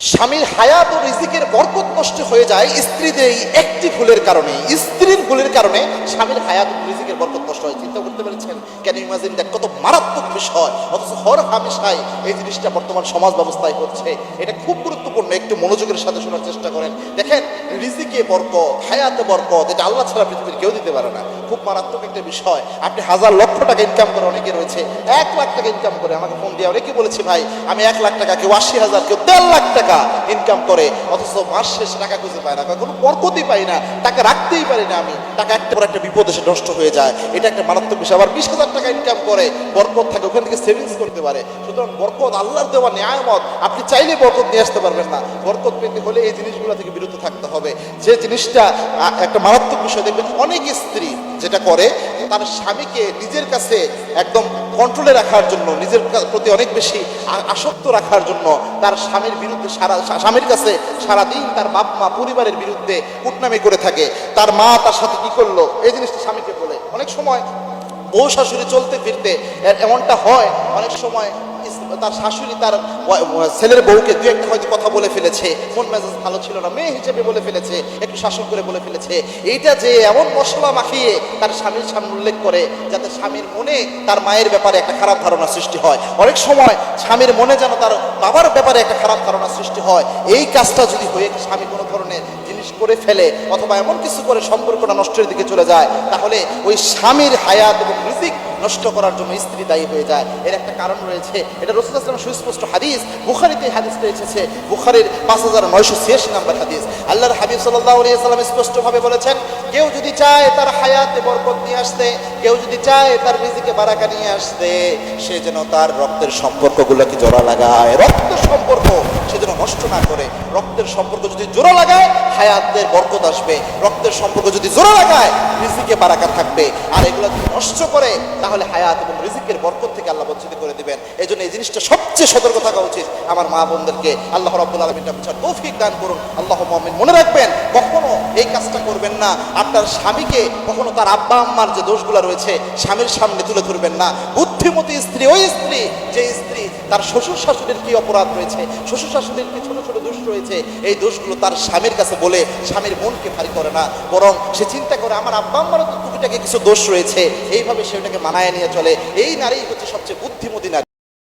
স্বামীর হায়াত ও রিজিকের বরকত নষ্ট হয়ে যায় স্ত্রীদের এই একটি ভুলের কারণে। স্ত্রীর ভুলের কারণে স্বামীর হায়াত ও রিজিকের বরকত নষ্ট হয়। চিন্তা করতে পেরেছেন? কেন ইমাজিন দেখ, কত মারাত্মক বিষয় অথচ হর হামেশাই এই জিনিসটা বর্তমান সমাজ ব্যবস্থায় হচ্ছে। এটা খুব গুরুত্বপূর্ণ, একটু মনোযোগের সাথে শোনার চেষ্টা করেন। দেখেন, রিজিকে বরকত, হায়াতে বরকত, এটা আল্লাহ ছাড়া পৃথিবীর কেউ দিতে পারে না। খুব মারাত্মক একটা বিষয়। আপনি হাজার লক্ষ টাকা ইনকাম করে অনেকে রয়েছে। এক লাখ টাকা ইনকাম করে, আমাকে ফোন দিয়ে অনেকে বলেছি, ভাই, আমি এক লাখ টাকা, কেউ আশি হাজার, কেউ দেড় লাখ টাকা ইনকাম করে। অথচ মাস শেষ টাকা খুঁজে পায় না। কোনো বরকতই পাই না। টাকা রাখতেই পারি না আমি। টাকা একটা পর একটা বিপদ এসে নষ্ট হয়ে যায়। এটা একটা মারাত্মক বিষয়। আবার বিশ হাজার টাকা ইনকাম করে। বরকত থাকে ওখান থেকে সেভিংস করতে পারে। সুতরাং বরকত আল্লাহর দেওয়া ন্যায়মত আপনি চাইলে বরকত নিয়ে আসতে পারবেন না। বরকত পেতে হলে এই জিনিসগুলো থেকে বিরত থাকতে হবে। যে জিনিসটা একটা মারাত্মক বিষয় দেখবেন, অনেক স্ত্রী যেটা করে, তার স্বামীকে নিজের কাছে একদম কন্ট্রোলে রাখার জন্য, নিজের প্রতি অনেক বেশি আসক্ত রাখার জন্য তার স্বামীর বিরুদ্ধে সারা স্বামীর কাছে সারাদিন তার বাপ মা পরিবারের বিরুদ্ধে কুটনামি করে থাকে। তার মা তার সাথে কি করল? এই জিনিসটা স্বামীকে বলে। অনেক সময় বউ শাশুড়ি চলতে ফিরতে এমনটা হয় অনেক সময় তার শাশুড়ি তার ছেলের বউকে দু একটা হয়তো কথা বলে ফেলেছে, মন মেজাজ ভালো ছিল না, মেয়ে হিসেবে বলে ফেলেছে, একটু শাসন করে বলে ফেলেছে। এইটা যে এমন মশলা মাখিয়ে তার স্বামীর সামনে উল্লেখ করে, যাতে স্বামীর মনে তার মায়ের ব্যাপারে একটা খারাপ ধারণা সৃষ্টি হয়। অনেক সময় স্বামীর মনে যেন তার বাবার ব্যাপারে একটা খারাপ ধারণা সৃষ্টি হয়। এই কাজটা যদি হয়ে স্বামী কোনো ধরনের জিনিস করে ফেলে, অথবা এমন কিছু করে সম্পর্কটা নষ্টের দিকে চলে যায়, তাহলে ওই স্বামীর হায়াত এবং রিজিক নষ্ট করার জন্য স্ত্রী দায়ী হয়ে যায়। এর একটা কারণ রয়েছে। এটা রসুল আসলাম সুস্পষ্ট হাদিস। বুখারিতে হাদিসটা এসেছে। বুখারির পাঁচ হাজার নয়শো ছিয়াশি নাম্বার হাদিস। আল্লাহর হাবিব সাল্লাহ সাল্লাম স্পষ্টভাবে বলেছেন, কেউ যদি চায় তার হায়াতে বরকত নিয়ে আসতে, কেউ যদি চায় তার রিজিকে বারাকা নিয়ে আসতে, সে যেন তার রক্তের সম্পর্কগুলোকে জোড়া লাগায়। রক্তের সম্পর্ক সে যেন নষ্ট না করে। রক্তের সম্পর্ক যদি জোড়া লাগায়, হায়াতের বরকত আসবে। রক্তের সম্পর্ক যদি জোড়া লাগায়, রিজিকে বারাকা থাকবে। আর এগুলো যদি নষ্ট করে তাহলে হায়াত এবং রিজিকের বরকত থেকে আল্লাহ বঞ্চিত করে দিবেন। এই জন্য এই জিনিসটা সবচেয়ে সতর্ক থাকা উচিত। আমার মা বোনদেরকে আল্লাহ রব্বুল আলমিনটা বুঝার তৌফিক দান করুন। আল্লাহ মমিন মনে রাখবেন, কখনো এই কাজটা করবেন না। আপনার স্বামীকে, কখনো তার আব্বা আম্মার যে দোষগুলো রয়েছে, স্বামীর সামনে তুলে ধরবেন না। বুদ্ধিমতী স্ত্রী, ওই স্ত্রী, যে স্ত্রী, তার শ্বশুর শাশুড়ির কি অপরাধ রয়েছে? শ্বশুর শাশুড়ির কি ছোট ছোট দোষ রয়েছে? এই দোষগুলো তার স্বামীর কাছে বলে স্বামীর মনকে ভারী করে না। বরং সে চিন্তা করে, আমার আব্বা আম্মারও তো কিছু দোষ রয়েছে। এইভাবে সে ওটাকে মানায় নিয়ে চলে। এই নারী হচ্ছে সবচেয়ে বুদ্ধিমতী নারী।